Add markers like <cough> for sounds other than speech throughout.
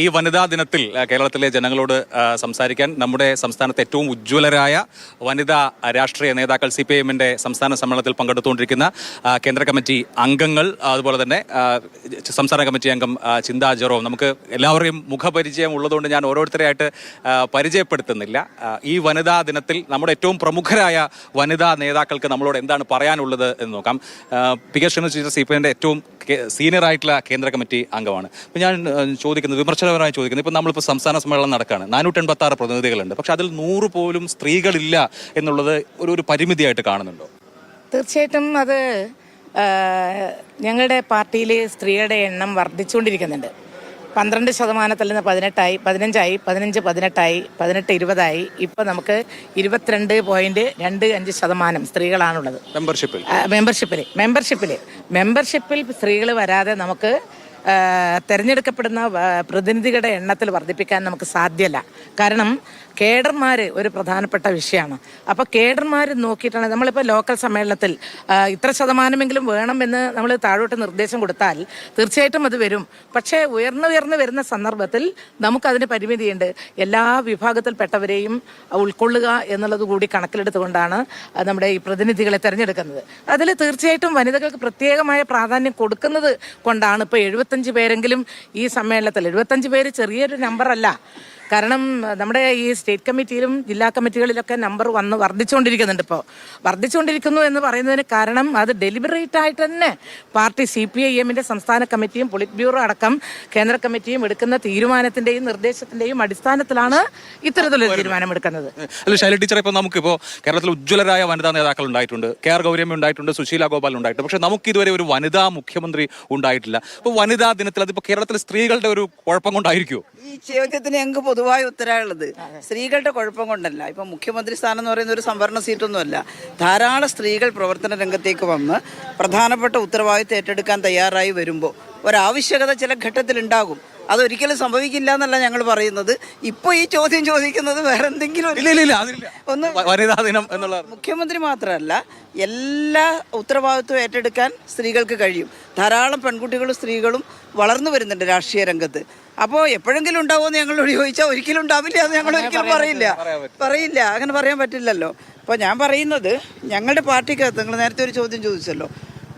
ഈ വനിതാ ദിനത്തിൽ കേരളത്തിലെ ജനങ്ങളോട് സംസാരിക്കാൻ നമ്മുടെ സംസ്ഥാനത്തെ ഏറ്റവും ഉജ്ജ്വലരായ വനിതാ രാഷ്ട്രീയ നേതാക്കൾ സി പി എമ്മിന്റെ സംസ്ഥാന സമ്മേളനത്തിൽ പങ്കെടുത്തുകൊണ്ടിരിക്കുന്ന കേന്ദ്ര കമ്മിറ്റി അംഗങ്ങൾ അതുപോലെ തന്നെ സംസ്ഥാന കമ്മിറ്റി അംഗം ചിന്താ ജെറോം. നമുക്ക് എല്ലാവരെയും മുഖപരിചയം ഉള്ളതുകൊണ്ട് ഞാൻ ഓരോരുത്തരെയായിട്ട് പരിചയപ്പെടുത്തുന്നില്ല. ഈ വനിതാ ദിനത്തിൽ നമ്മുടെ ഏറ്റവും പ്രമുഖരായ വനിതാ നേതാക്കൾക്ക് നമ്മളോട് എന്താണ് പറയാനുള്ളത് എന്ന് നോക്കാം. പി കെ സി പി എമ്മിന്റെ ഏറ്റവും സീനിയർ ആയിട്ടുള്ള കേന്ദ്ര കമ്മിറ്റി അംഗമാണ്. അപ്പം ഞാൻ ചോദിക്കുന്നത് ചോദിക്കുന്നത് വിമർശനപരമായി ചോദിക്കുന്നത്. ഇപ്പം നമ്മളിപ്പോൾ സംസ്ഥാന സമ്മേളനം നടക്കുകയാണ് നാനൂറ്റി എൺപത്തി ആറ് പ്രതിനിധികളുണ്ട്. പക്ഷെ അതിൽ നൂറ് പോലും സ്ത്രീകളില്ല എന്നുള്ളത് ഒരു ഒരു പരിമിതിയായിട്ട് കാണുന്നുണ്ടോ? തീർച്ചയായിട്ടും അത് ഞങ്ങളുടെ പാർട്ടിയിൽ സ്ത്രീകളുടെ എണ്ണം വർദ്ധിച്ചുകൊണ്ടിരിക്കുന്നുണ്ട്. പന്ത്രണ്ട് ശതമാനത്തിൽ നിന്ന് പതിനെട്ടായി പതിനഞ്ചായി പതിനഞ്ച് പതിനെട്ടായി പതിനെട്ട് ഇരുപതായി. ഇപ്പം നമുക്ക് ഇരുപത്തിരണ്ട് പോയിന്റ് രണ്ട് അഞ്ച് ശതമാനം സ്ത്രീകളാണുള്ളത്. മെമ്പർഷിപ്പിൽ മെമ്പർഷിപ്പിൽ മെമ്പർഷിപ്പിൽ മെമ്പർഷിപ്പിൽ സ്ത്രീകൾ വരാതെ നമുക്ക് തെരഞ്ഞെടുക്കപ്പെടുന്ന പ്രതിനിധികളുടെ എണ്ണത്തിൽ വർദ്ധിപ്പിക്കാൻ നമുക്ക് സാധ്യമല്ല കാരണം കേഡർമാർ ഒരു പ്രധാനപ്പെട്ട വിഷയമാണ്. അപ്പോൾ കേഡർമാർ നോക്കിയിട്ടാണ് നമ്മളിപ്പോൾ ലോക്കൽ സമ്മേളനത്തിൽ ഇത്ര ശതമാനമെങ്കിലും വേണമെന്ന് നമ്മൾ താഴോട്ട് നിർദ്ദേശം കൊടുത്താൽ തീർച്ചയായിട്ടും അത് വരും. പക്ഷേ ഉയർന്നു ഉയർന്നു വരുന്ന സന്ദർഭത്തിൽ നമുക്കതിന് പരിമിതിയുണ്ട്. എല്ലാ വിഭാഗത്തിൽപ്പെട്ടവരെയും ഉൾക്കൊള്ളുക എന്നുള്ളത് കൂടി കണക്കിലെടുത്തുകൊണ്ടാണ് നമ്മുടെ ഈ പ്രതിനിധികളെ തിരഞ്ഞെടുക്കുന്നത്. അതിൽ തീർച്ചയായിട്ടും വനിതകൾക്ക് പ്രത്യേകമായ പ്രാധാന്യം കൊടുക്കുന്നത് കൊണ്ടാണ് ഇപ്പോൾ എഴുപത്തഞ്ച് പേരെങ്കിലും ഈ സമ്മേളനത്തിൽ. എഴുപത്തഞ്ച് പേര് ചെറിയൊരു നമ്പറല്ല കാരണം നമ്മുടെ ഈ സ്റ്റേറ്റ് കമ്മിറ്റിയിലും ജില്ലാ കമ്മിറ്റികളിലൊക്കെ നമ്പർ വന്ന് വർദ്ധിച്ചുകൊണ്ടിരിക്കുന്നുണ്ട് ഇപ്പോൾ വർദ്ധിച്ചുകൊണ്ടിരിക്കുന്നു എന്ന് പറയുന്നതിന് കാരണം അത് ഡെലിബറേറ്റ് ആയിട്ട് തന്നെ പാർട്ടി സി പി ഐ എമ്മിന്റെ സംസ്ഥാന കമ്മിറ്റിയും പൊളിറ്റ് ബ്യൂറോ അടക്കം കേന്ദ്ര കമ്മിറ്റിയും എടുക്കുന്ന തീരുമാനത്തിന്റെയും നിർദ്ദേശത്തിന്റെയും അടിസ്ഥാനത്തിലാണ് ഇത്തരത്തിലൊരു തീരുമാനമെടുക്കുന്നത്. അല്ല ശൈല ടീച്ചർ ഇപ്പോൾ നമുക്കിപ്പോൾ കേരളത്തിൽ ഉജ്ജ്വലരായ വനിതാ നേതാക്കൾ ഉണ്ടായിട്ടുണ്ട്. കെ ആർ ഗൗരിയമ്മ ഉണ്ടായിട്ടുണ്ട് സുശീല ഗോപാൽ ഉണ്ടായിട്ടുണ്ട്. പക്ഷേ നമുക്ക് ഇതുവരെ ഒരു വനിതാ മുഖ്യമന്ത്രി ഉണ്ടായിട്ടില്ല. ഇപ്പോൾ വനിതാ ദിനത്തിൽ അതിപ്പോൾ കേരളത്തിലെ സ്ത്രീകളുടെ ഒരു കുഴപ്പം കൊണ്ടായിരിക്കുമോ ഈ ചോദ്യത്തിന് ഞങ്ങൾക്ക് പൊതുവായ ഉത്തരവുള്ളത് സ്ത്രീകളുടെ കുഴപ്പം കൊണ്ടല്ല. ഇപ്പം മുഖ്യമന്ത്രി സ്ഥാനം എന്ന് പറയുന്ന ഒരു സംവരണ സീറ്റൊന്നുമല്ല. ധാരാളം സ്ത്രീകൾ പ്രവർത്തന രംഗത്തേക്ക് വന്ന് പ്രധാനപ്പെട്ട ഉത്തരവാദിത്തം ഏറ്റെടുക്കാൻ തയ്യാറായി വരുമ്പോൾ ഒരാവശ്യകത ചില ഘട്ടത്തിൽ ഉണ്ടാകും അതൊരിക്കലും സംഭവിക്കില്ല എന്നല്ല ഞങ്ങൾ പറയുന്നത്. ഇപ്പോൾ ഈ ചോദ്യം ചോദിക്കുന്നത് വേറെ എന്തെങ്കിലും ഇല്ല ഇല്ല ഇല്ല അതില്ല ഒന്ന് വനിതാ ദിനം എന്നുള്ള മുഖ്യമന്ത്രി മാത്രമല്ല എല്ലാ ഉത്തരവാദിത്വം ഏറ്റെടുക്കാൻ സ്ത്രീകൾക്ക് കഴിയും. ധാരാളം പെൺകുട്ടികളും സ്ത്രീകളും വളർന്നു വരുന്നുണ്ട് രാഷ്ട്രീയ രംഗത്ത്. അപ്പോൾ എപ്പോഴെങ്കിലും ഉണ്ടാവുമെന്ന് ഞങ്ങളോട് ചോദിച്ചാൽ ഒരിക്കലും ഉണ്ടാവില്ല എന്ന് ഞങ്ങൾ ഒരിക്കലും പറയില്ല. പറയില്ല. അങ്ങനെ പറയാൻ പറ്റില്ലല്ലോ. അപ്പോൾ ഞാൻ പറയുന്നത് ഞങ്ങളുടെ പാർട്ടിക്കകത്ത് നിങ്ങൾ നേരത്തെ ഒരു ചോദ്യം ചോദിച്ചല്ലോ.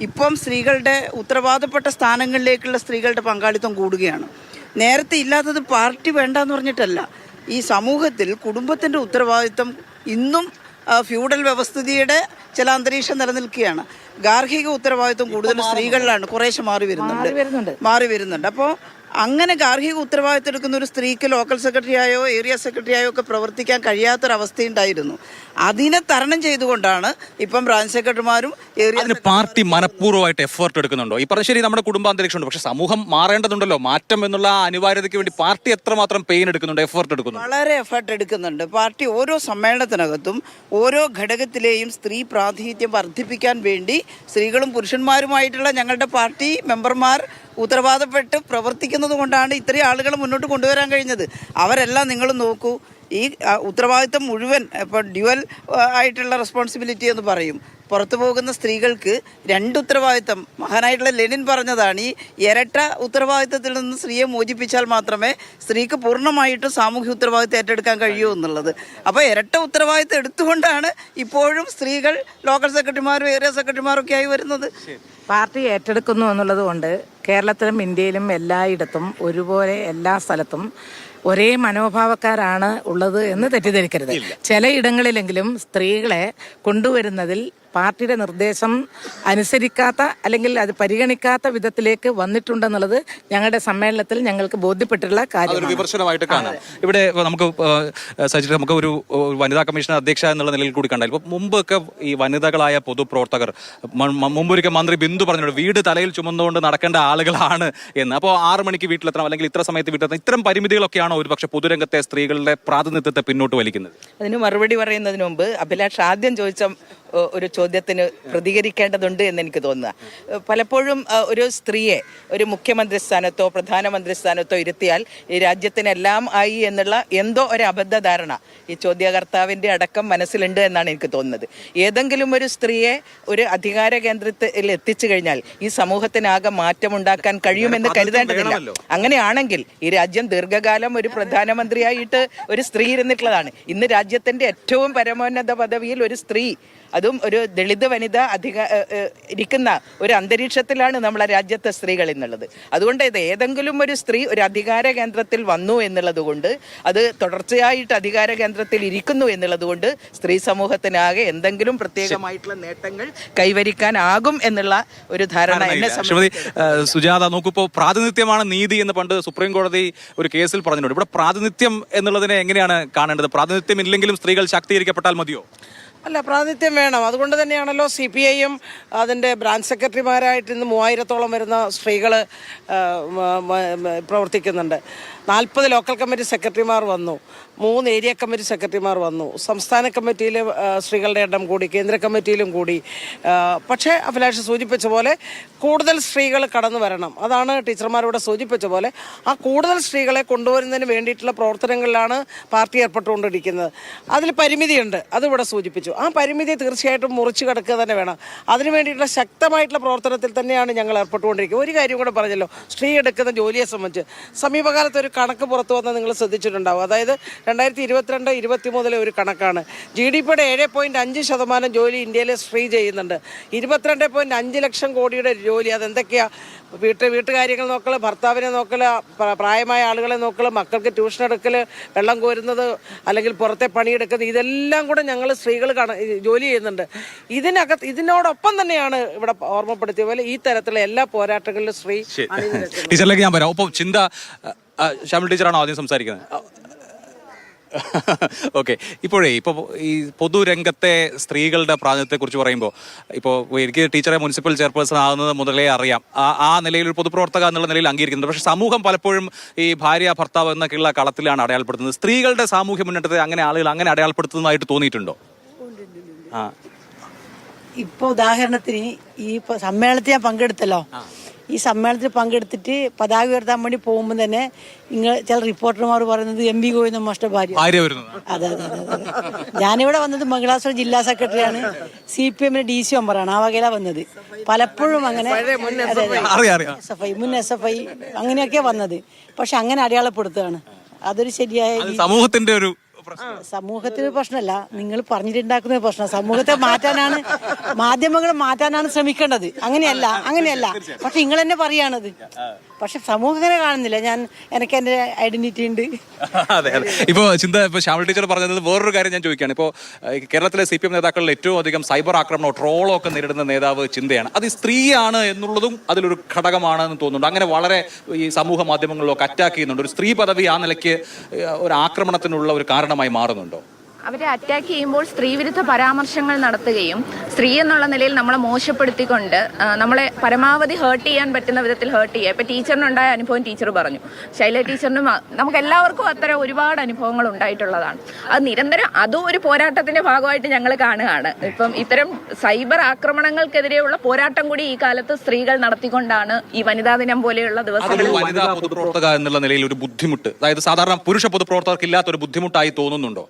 ഇപ്പം സ്ത്രീകളുടെ ഉത്തരവാദപ്പെട്ട സ്ഥാനങ്ങളിലേക്കുള്ള സ്ത്രീകളുടെ പങ്കാളിത്തം കൂടുകയാണ്. നേരത്തെ ഇല്ലാത്തത് പാർട്ടി വേണ്ടെന്ന് പറഞ്ഞിട്ടല്ല. ഈ സമൂഹത്തിൽ കുടുംബത്തിന്റെ ഉത്തരവാദിത്തം ഇന്നും ഫ്യൂഡൽ വ്യവസ്ഥിതിയുടെ ചില അന്തരീക്ഷം നിലനിൽക്കുകയാണ്. ഗാർഹിക ഉത്തരവാദിത്വം കൂടുതൽ സ്ത്രീകളിലാണ്. കുറേശ്ശെ മാറി വരുന്നുണ്ട്. മാറി വരുന്നുണ്ട്. അപ്പോൾ അങ്ങനെ ഗാർഹിക ഉത്തരവാദിത്തം എടുക്കുന്ന ഒരു സ്ത്രീക്ക് ലോക്കൽ സെക്രട്ടറിയായോ ഏരിയ സെക്രട്ടറിയായോ ഒക്കെ പ്രവർത്തിക്കാൻ കഴിയാത്തൊരവസ്ഥയുണ്ടായിരുന്നു അതിനെ തരണം ചെയ്തുകൊണ്ടാണ് ഇപ്പം ബ്രാഞ്ച് സെക്രട്ടറിമാരും ഏരിയ പാർട്ടി മനഃപൂർവമായിട്ട് എഫേർട്ട് എടുക്കുന്നുണ്ടോ. ഈ പറഞ്ഞ ശരി നമ്മുടെ കുടുംബാന്തരീക്ഷമുണ്ട് പക്ഷേ സമൂഹം മാറേണ്ടതുണ്ടല്ലോ. മാറ്റം എന്നുള്ള അനിവാര്യതയ്ക്ക് വേണ്ടി പാർട്ടി എത്രമാത്രം പെയിൻ എടുക്കുന്നുണ്ട് എഫേർട്ട് എടുക്കുന്നു വളരെ എഫേർട്ട് എടുക്കുന്നുണ്ട്. പാർട്ടി ഓരോ സമ്മേളനത്തിനകത്തും ഓരോ ഘടകത്തിലെയും സ്ത്രീ പ്രാതിനിധ്യം വർദ്ധിപ്പിക്കാൻ വേണ്ടി സ്ത്രീകളും പുരുഷന്മാരുമായിട്ടുള്ള ഞങ്ങളുടെ പാർട്ടി മെമ്പർമാർ ഉത്തരവാദപ്പെട്ട് പ്രവർത്തിക്കുന്നത് കൊണ്ടാണ് ഇത്രയും ആളുകൾ മുന്നോട്ട് കൊണ്ടുവരാൻ കഴിഞ്ഞത്. അവരെല്ലാം നിങ്ങൾ നോക്കൂ. ഈ ഉത്തരവാദിത്വം മുഴുവൻ ഇപ്പോൾ ഡ്യുവൽ ആയിട്ടുള്ള റെസ്പോൺസിബിലിറ്റി എന്ന് പറയും. പുറത്തു പോകുന്ന സ്ത്രീകൾക്ക് രണ്ട് ഉത്തരവാദിത്തം. മഹാനായിട്ടുള്ള ലെനിൻ പറഞ്ഞതാണ് ഈ ഇരട്ട ഉത്തരവാദിത്തത്തിൽ നിന്ന് സ്ത്രീയെ മോചിപ്പിച്ചാൽ മാത്രമേ സ്ത്രീക്ക് പൂർണമായിട്ടും സാമൂഹ്യ ഉത്തരവാദിത്തം ഏറ്റെടുക്കാൻ കഴിയൂ എന്നുള്ളത്. അപ്പോൾ ഇരട്ട ഉത്തരവാദിത്തം എടുത്തുകൊണ്ടാണ് ഇപ്പോഴും സ്ത്രീകൾ ലോക്കൽ സെക്രട്ടറിമാരും ഏരിയ സെക്രട്ടറിമാരും ഒക്കെ ആയി വരുന്നത്. പാർട്ടി ഏറ്റെടുക്കുന്നു എന്നുള്ളത് കൊണ്ട് കേരളത്തിലും ഇന്ത്യയിലും എല്ലായിടത്തും ഒരുപോലെ എല്ലാ സ്ഥലത്തും ഒരേ മനോഭാവക്കാരാണ് ഉള്ളത് എന്ന് തെറ്റിദ്ധരിക്കരുത്. ചിലയിടങ്ങളിലെങ്കിലും സ്ത്രീകളെ കൊണ്ടുവരുന്നതിൽ പാർട്ടിയുടെ നിർദ്ദേശം അനുസരിക്കാത്ത അല്ലെങ്കിൽ അത് പരിഗണിക്കാത്ത വിധത്തിലേക്ക് വന്നിട്ടുണ്ടെന്നുള്ളത് ഞങ്ങളുടെ സമ്മേളനത്തിൽ ഞങ്ങൾക്ക് ബോധ്യപ്പെട്ടിട്ടുള്ള കാര്യം കാര്യമാണ്. വിമർശനമായിട്ട് കാണാം. ഇവിടെ നമുക്ക് നമുക്ക് ഒരു വനിതാ കമ്മീഷൻ അധ്യക്ഷ എന്നുള്ള നിലയിൽ കൂടി കണ്ടാൽ ഇപ്പൊ മുമ്പൊക്കെ ഈ വനിതകളായ പൊതുപ്രവർത്തകർ മുമ്പൊരിക്കൽ മന്ത്രി ബിന്ദു പറഞ്ഞിട്ടുണ്ട് വീട് തലയിൽ ചുമന്നുകൊണ്ട് നടക്കേണ്ട ആളുകളാണ് എന്ന്. അപ്പോൾ ആറ് മണിക്ക് വീട്ടിലെത്തണം അല്ലെങ്കിൽ ഇത്ര സമയത്ത് വീട്ടിലെത്തണം ഇത്തരം പരിമിതികളൊക്കെയാണോ ഒരു പക്ഷേ പൊതുരംഗത്തെ സ്ത്രീകളുടെ പ്രാതിനിധ്യത്തെ പിന്നോട്ട് വലിക്കുന്നത്. അതിന് മറുപടി പറയുന്നതിന് മുമ്പ് അഭിലാഷ് ആദ്യം ചോദിച്ച ഒരു ചോദ്യത്തിന് പ്രതികരിക്കേണ്ടതുണ്ട് എന്ന് എനിക്ക് തോന്നുക പലപ്പോഴും ഒരു സ്ത്രീയെ ഒരു മുഖ്യമന്ത്രി സ്ഥാനത്തോ പ്രധാനമന്ത്രി സ്ഥാനത്തോ ഇരുത്തിയാൽ ഈ രാജ്യത്തിനെല്ലാം ആയി എന്നുള്ള എന്തോ ഒരു അബദ്ധധാരണ ഈ ചോദ്യകർത്താവിന്റെ അടക്കം മനസ്സിലുണ്ട് എന്നാണ് എനിക്ക് തോന്നുന്നത്. ഏതെങ്കിലും ഒരു സ്ത്രീയെ ഒരു അധികാര കേന്ദ്രത്തിൽ എത്തിച്ചു കഴിഞ്ഞാൽ ഈ സമൂഹത്തിനാകെ മാറ്റമുണ്ടാക്കാൻ കഴിയുമെന്ന് കരുതേണ്ടതില്ല. അങ്ങനെയാണെങ്കിൽ ഈ രാജ്യം ദീർഘകാലം ഒരു പ്രധാനമന്ത്രിയായിട്ട് ഒരു സ്ത്രീ ഇരുന്നിട്ടുള്ളതാണ്. ഇന്ന് രാജ്യത്തിന്റെ ഏറ്റവും പരമോന്നത പദവിയിൽ ഒരു സ്ത്രീ അതും ഒരു ദളിത് വനിത അധിക ഇരിക്കുന്ന ഒരു അന്തരീക്ഷത്തിലാണ് നമ്മളെ രാജ്യത്തെ സ്ത്രീകൾ എന്നുള്ളത്. അതുകൊണ്ട് ഇത് ഏതെങ്കിലും ഒരു സ്ത്രീ ഒരു അധികാര കേന്ദ്രത്തിൽ വന്നു എന്നുള്ളത് കൊണ്ട് അത് തുടർച്ചയായിട്ട് അധികാര കേന്ദ്രത്തിൽ ഇരിക്കുന്നു എന്നുള്ളത് കൊണ്ട് സ്ത്രീ സമൂഹത്തിനാകെ എന്തെങ്കിലും പ്രത്യേകമായിട്ടുള്ള നേട്ടങ്ങൾ കൈവരിക്കാനാകും എന്നുള്ള ഒരു ധാരണ എന്നെ ഏഹ്, സുജാത നോക്കിപ്പോ പ്രാതിനിധ്യമാണ് നീതി എന്ന് പണ്ട് സുപ്രീം കോടതി ഒരു കേസിൽ പറഞ്ഞിട്ടുണ്ട്. ഇവിടെ പ്രാതിനിധ്യം എന്നുള്ളതിനെ എങ്ങനെയാണ് കാണേണ്ടത്? പ്രാതിനിധ്യം ഇല്ലെങ്കിലും സ്ത്രീകൾ ശാക്തീകരിക്കപ്പെട്ടാൽ മതിയോ? അല്ല പ്രാതിനിധ്യം വേണം. അതുകൊണ്ട് തന്നെയാണല്ലോ സി പി ഐയും അതിന്റെ ബ്രാഞ്ച് സെക്രട്ടറിമാരായിട്ട് ഇന്ന് മൂവായിരത്തോളം വരുന്ന സ്ത്രീകൾ പ്രവർത്തിക്കുന്നുണ്ട്. നാൽപ്പത് ലോക്കൽ കമ്മിറ്റി സെക്രട്ടറിമാർ വന്നു. മൂന്ന് ഏരിയ കമ്മിറ്റി സെക്രട്ടറിമാർ വന്നു. സംസ്ഥാന കമ്മിറ്റിയിൽ സ്ത്രീകളുടെ എണ്ണം കൂടി കേന്ദ്ര കമ്മിറ്റിയിലും കൂടി. പക്ഷേ അഭിലാഷ് സൂചിപ്പിച്ച പോലെ കൂടുതൽ സ്ത്രീകൾ കടന്നു വരണം. അതാണ് ടീച്ചർമാരിവിടെ സൂചിപ്പിച്ച പോലെ ആ കൂടുതൽ സ്ത്രീകളെ കൊണ്ടുവരുന്നതിന് വേണ്ടിയിട്ടുള്ള പ്രവർത്തനങ്ങളിലാണ് പാർട്ടി ഏർപ്പെട്ടുകൊണ്ടിരിക്കുന്നത്. അതിൽ പരിമിതിയുണ്ട്. അതിവിടെ സൂചിപ്പിച്ചു. ആ പരിമിതി തീർച്ചയായിട്ടും മുറിച്ചു കിടക്കുക തന്നെ വേണം. അതിനു വേണ്ടിയിട്ടുള്ള ശക്തമായിട്ടുള്ള പ്രവർത്തനത്തിൽ തന്നെയാണ് ഞങ്ങൾ ഏർപ്പെട്ടുകൊണ്ടിരിക്കുന്നത്. ഒരു കാര്യം കൂടെ പറഞ്ഞല്ലോ. സ്ത്രീ എടുക്കുന്ന ജോലിയെ സംബന്ധിച്ച്. സമീപകാലത്ത് ഒരു കണക്ക് പുറത്തു വന്ന് നിങ്ങൾ ശ്രദ്ധിച്ചിട്ടുണ്ടാവും. അതായത് രണ്ടായിരത്തി ഇരുപത്തിരണ്ട് ഇരുപത്തി മൂന്നിലെ ഒരു കണക്കാണ്. ജി ഡി പിയുടെ ഏഴ് പോയിന്റ് അഞ്ച് ശതമാനം ജോലി ഇന്ത്യയിലെ സ്ത്രീ ചെയ്യുന്നുണ്ട്. ഇരുപത്തിരണ്ട് പോയിന്റ് അഞ്ച് ലക്ഷം കോടിയുടെ ജോലി. അതെന്തൊക്കെയാ? വീട്ട് വീട്ടുകാര്യങ്ങൾ നോക്കൽ ഭർത്താവിനെ നോക്കൽ പ്രായമായ ആളുകളെ നോക്കൽ മക്കൾക്ക് ട്യൂഷൻ എടുക്കൽ വെള്ളം കോരുന്നത് അല്ലെങ്കിൽ പുറത്തെ പണിയെടുക്കുന്നത് ഇതെല്ലാം കൂടെ ഞങ്ങൾ സ്ത്രീകൾ കാണ ജോലി ചെയ്യുന്നുണ്ട്. ഇതിനകത്ത് ഇതിനോടൊപ്പം തന്നെയാണ് ഇവിടെ ഓർമ്മപ്പെടുത്തിയ പോലെ ഈ തരത്തിലുള്ള എല്ലാ പോരാട്ടങ്ങളിലും സ്ത്രീ. ടീച്ചറിലേക്ക് ഞാൻ പറയാം ഒപ്പം ചിന്ത ടീച്ചറാണോ ആദ്യം സംസാരിക്കുന്നത്? <laughs> ഓക്കെ ഇപ്പോഴേ ഇപ്പോൾ ഈ പൊതുരംഗത്തെ സ്ത്രീകളുടെ പ്രാതിനിധ്യത്തെക്കുറിച്ച് പറയുമ്പോൾ ഇപ്പോൾ എനിക്ക് ടീച്ചറെ മുനിസിപ്പൽ ചെയർപേഴ്സൺ ആകുന്നത് മുതലേ അറിയാം. ആ ആ നിലയിൽ ഒരു പൊതുപ്രവർത്തക എന്നുള്ള നിലയിൽ അംഗീകരിക്കുന്നുണ്ട്. പക്ഷേ സമൂഹം പലപ്പോഴും ഈ ഭാര്യ ഭർത്താവ് എന്നൊക്കെയുള്ള കളത്തിലാണ് അടയാളപ്പെടുത്തുന്നത്. സ്ത്രീകളുടെ സാമൂഹ്യ മുന്നേറ്റത്തെ അങ്ങനെ ആളുകൾ അങ്ങനെ അടയാളപ്പെടുത്തുന്നതായിട്ട് തോന്നിയിട്ടുണ്ടോ? ആ. ഇപ്പോൾ ഉദാഹരണത്തിന് ഈ സമ്മേളനത്തിൽ ഞാൻ പങ്കെടുത്തല്ലോ. ഈ സമ്മേളനത്തിൽ പങ്കെടുത്തിട്ട് പതാക ഉയർത്താൻ വേണ്ടി പോകുമ്പോൾ തന്നെ നിങ്ങൾ ചില റിപ്പോർട്ടർമാർ പറയുന്നത് എം പി ഗോവിന്ദ മാഷ്ട ഭാര്യ. അതെ അതെ അതെ അതെ. ഞാനിവിടെ വന്നത് മംഗളാസുര ജില്ലാ സെക്രട്ടറിയാണ് സി പി എമ്മിന്റെ ഡി സി മെമ്പറാണ് ആ വകയിലാണ് വന്നത്. പലപ്പോഴും അങ്ങനെ അതെ, അതെ. എസ് എഫ് ഐ മുൻ എസ് എഫ് ഐ അങ്ങനെയൊക്കെ വന്നത്. പക്ഷെ അങ്ങനെ അടയാളപ്പെടുത്തുകയാണ്. അതൊരു ശരിയായ സമൂഹത്തിന്റെ ഒരു സമൂഹത്തിന് പ്രശ്നമല്ല. നിങ്ങൾ പറഞ്ഞിട്ടുണ്ടാക്കുന്ന പ്രശ്നം. സമൂഹത്തെ മാറ്റാനാണ് മാധ്യമങ്ങൾ മാറ്റാനാണ് ശ്രമിക്കേണ്ടത്. അങ്ങനെയല്ല അങ്ങനെയല്ല. പക്ഷെ നിങ്ങൾ തന്നെ പറയാണത് പക്ഷെ സമൂഹം അങ്ങനെ കാണുന്നില്ല. ഞാൻ എനിക്ക് എന്റെ ഐഡന്റിറ്റി ഉണ്ട്. <laughs> അതെ അതെ. ഇപ്പോ ചിന്ത ഇപ്പൊ ശ്യാമൾ ടീച്ചർ പറഞ്ഞത് വേറൊരു കാര്യം ഞാൻ ചോദിക്കുകയാണ്. ഇപ്പോൾ കേരളത്തിലെ സി പി എം നേതാക്കളിൽ ഏറ്റവും അധികം സൈബർ ആക്രമണമോ ട്രോളോ ഒക്കെ നേരിടുന്ന നേതാവ് ചിന്തയാണ്. അത് സ്ത്രീയാണ് എന്നുള്ളതും അതിലൊരു ഘടകമാണെന്ന് തോന്നുന്നുണ്ട്. അങ്ങനെ വളരെ ഈ സമൂഹ മാധ്യമങ്ങളിലൊക്കെ അറ്റാക്ക് ചെയ്യുന്നുണ്ട്. ഒരു സ്ത്രീ പദവി ആ നിലയ്ക്ക് ഒരു ആക്രമണത്തിനുള്ള ഒരു കാരണമായി മാറുന്നുണ്ടോ? അവരെ അറ്റാക്ക് ചെയ്യുമ്പോൾ സ്ത്രീവിരുദ്ധ പരാമർശങ്ങൾ നടത്തുകയും സ്ത്രീ എന്നുള്ള നിലയിൽ നമ്മളെ മോശപ്പെടുത്തിക്കൊണ്ട് നമ്മളെ പരമാവധി ഹേർട്ട് ചെയ്യാൻ പറ്റുന്ന വിധത്തിൽ ഹേർട്ട് ചെയ്യുക. ഇപ്പം ടീച്ചറിനുണ്ടായ അനുഭവം ടീച്ചർ പറഞ്ഞു. ശൈല ടീച്ചറിനും നമുക്ക് എല്ലാവർക്കും അത്തരം ഒരുപാട് അനുഭവങ്ങൾ ഉണ്ടായിട്ടുള്ളതാണ്. അത് നിരന്തരം അതും ഒരു പോരാട്ടത്തിന്റെ ഭാഗമായിട്ട് ഞങ്ങൾ കാണുകയാണ്. ഇപ്പം ഇത്തരം സൈബർ ആക്രമണങ്ങൾക്കെതിരെയുള്ള പോരാട്ടം കൂടി ഈ കാലത്ത് സ്ത്രീകൾ നടത്തിക്കൊണ്ടാണ് ഈ വനിതാ ദിനം പോലെയുള്ള ദിവസങ്ങളിൽ വനിതാ പൊതുപ്രവർത്തക എന്നുള്ള നിലയിൽ ഒരു ബുദ്ധിമുട്ട്. അതായത് സാധാരണ പുരുഷ പൊതുപ്രവർത്തകർക്ക് ഇല്ലാത്ത ഒരു ബുദ്ധിമുട്ടായി തോന്നുന്നുണ്ടോ?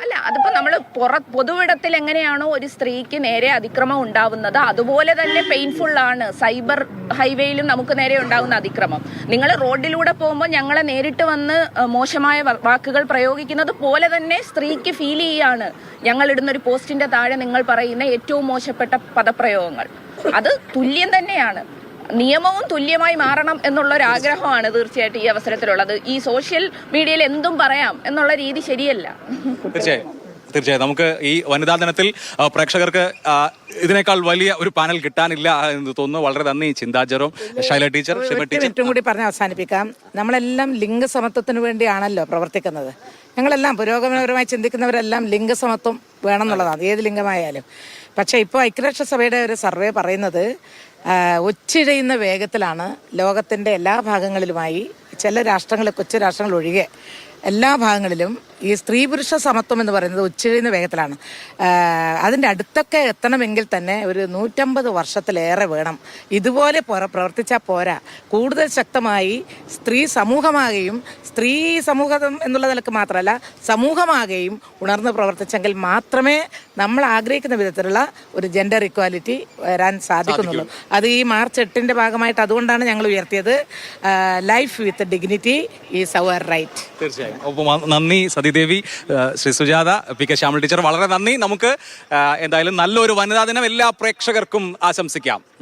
അല്ല അതിപ്പോ നമ്മൾ പുറ പൊതുവിടത്തിൽ എങ്ങനെയാണോ ഒരു സ്ത്രീക്ക് നേരെ അതിക്രമം ഉണ്ടാവുന്നത് അതുപോലെ തന്നെ പെയിൻഫുൾ ആണ്. സൈബർ ഹൈവേയിലും നമുക്ക് നേരെ ഉണ്ടാകുന്ന അതിക്രമം. നിങ്ങൾ റോഡിലൂടെ പോകുമ്പോൾ ഞങ്ങളെ നേരിട്ട് വന്ന് മോശമായ വാക്കുകൾ പ്രയോഗിക്കുന്നത് പോലെ തന്നെ സ്ത്രീക്ക് ഫീൽ ചെയ്യാണ്. ഞങ്ങൾ ഇടുന്ന ഒരു പോസ്റ്റിന്റെ താഴെ നിങ്ങൾ പറയുന്ന ഏറ്റവും മോശപ്പെട്ട പദപ്രയോഗങ്ങൾ. അത് തുല്യം തന്നെയാണ്. നിയമവും തുല്യമായി മാറണം എന്നുള്ള ഒരു ആഗ്രഹമാണ് തീർച്ചയായിട്ടും ഈ അവസരത്തിലുള്ളത്. ഈ സോഷ്യൽ മീഡിയയിൽ എന്തും പറയാം എന്നുള്ള രീതി ശരിയല്ല. തീർച്ചയായും. തീർച്ചയായും. നമുക്ക് ഈ വനിതാ ദിനത്തിൽ പ്രേക്ഷകർക്ക് ഇതിനേക്കാൾ വലിയ ഒരു പാനൽ കിട്ടാനില്ല എന്ന് തോന്നുന്നു. വളരെ നന്ദി ചിന്താജറും ശൈല ടീച്ചർ ഷിമ ടീച്ചർ. ഏറ്റവും കൂടി പറഞ്ഞ് അവസാനിപ്പിക്കാം. നമ്മളെല്ലാം ലിംഗസമത്വത്തിന് വേണ്ടിയാണല്ലോ പ്രവർത്തിക്കുന്നത്. ഞങ്ങളെല്ലാം പുരോഗമനപരമായി ചിന്തിക്കുന്നവരെല്ലാം ലിംഗസമത്വം വേണം വേണമെന്നുള്ളതാണ്. ഏത് ലിംഗമായാലും. പക്ഷേ ഇപ്പോൾ ഐക്യരാഷ്ട്രസഭയുടെ ഒരു സർവേ പറയുന്നത് ഒച്ചിഴയുന്ന വേഗത്തിലാണ് ലോകത്തിന്റെ എല്ലാ ഭാഗങ്ങളിലുമായി ചില രാഷ്ട്രങ്ങൾ കൊച്ചു രാഷ്ട്രങ്ങൾ ഒഴികെ എല്ലാ ഭാഗങ്ങളിലും ഈ സ്ത്രീ പുരുഷ സമത്വം എന്ന് പറയുന്നത് ഉച്ചകഴിഞ്ഞ വേഗത്തിലാണ്. അതിന്റെ അടുത്തൊക്കെ എത്തണമെങ്കിൽ തന്നെ ഒരു നൂറ്റമ്പത് വർഷത്തിലേറെ വേണം. ഇതുപോലെ പോരാ പ്രവർത്തിച്ചാൽ പോരാ. കൂടുതൽ ശക്തമായി സ്ത്രീ സമൂഹമാകുകയും സ്ത്രീ സമൂഹം എന്നുള്ള നിലയ്ക്ക് മാത്രമല്ല സമൂഹമാകുകയും ഉണർന്ന് പ്രവർത്തിച്ചെങ്കിൽ മാത്രമേ നമ്മൾ ആഗ്രഹിക്കുന്ന വിധത്തിലുള്ള ഒരു ജെൻഡർ ഇക്വാലിറ്റി വരാൻ സാധിക്കുന്നുള്ളൂ. അത് ഈ മാർച്ച് എട്ടിന്റെ ഭാഗമായിട്ട് അതുകൊണ്ടാണ് ഞങ്ങൾ ഉയർത്തിയത്. Life with dignity is our right തീർച്ചയായും. നന്ദി സതീദേവി ആ, Shri Sujatha P K Shyamal teacher വളരെ നന്ദി. നമുക്ക് എന്തായാലും നല്ലൊരു വനിതാ ദിനം എല്ലാ പ്രേക്ഷകർക്കും ആശംസിക്കാം.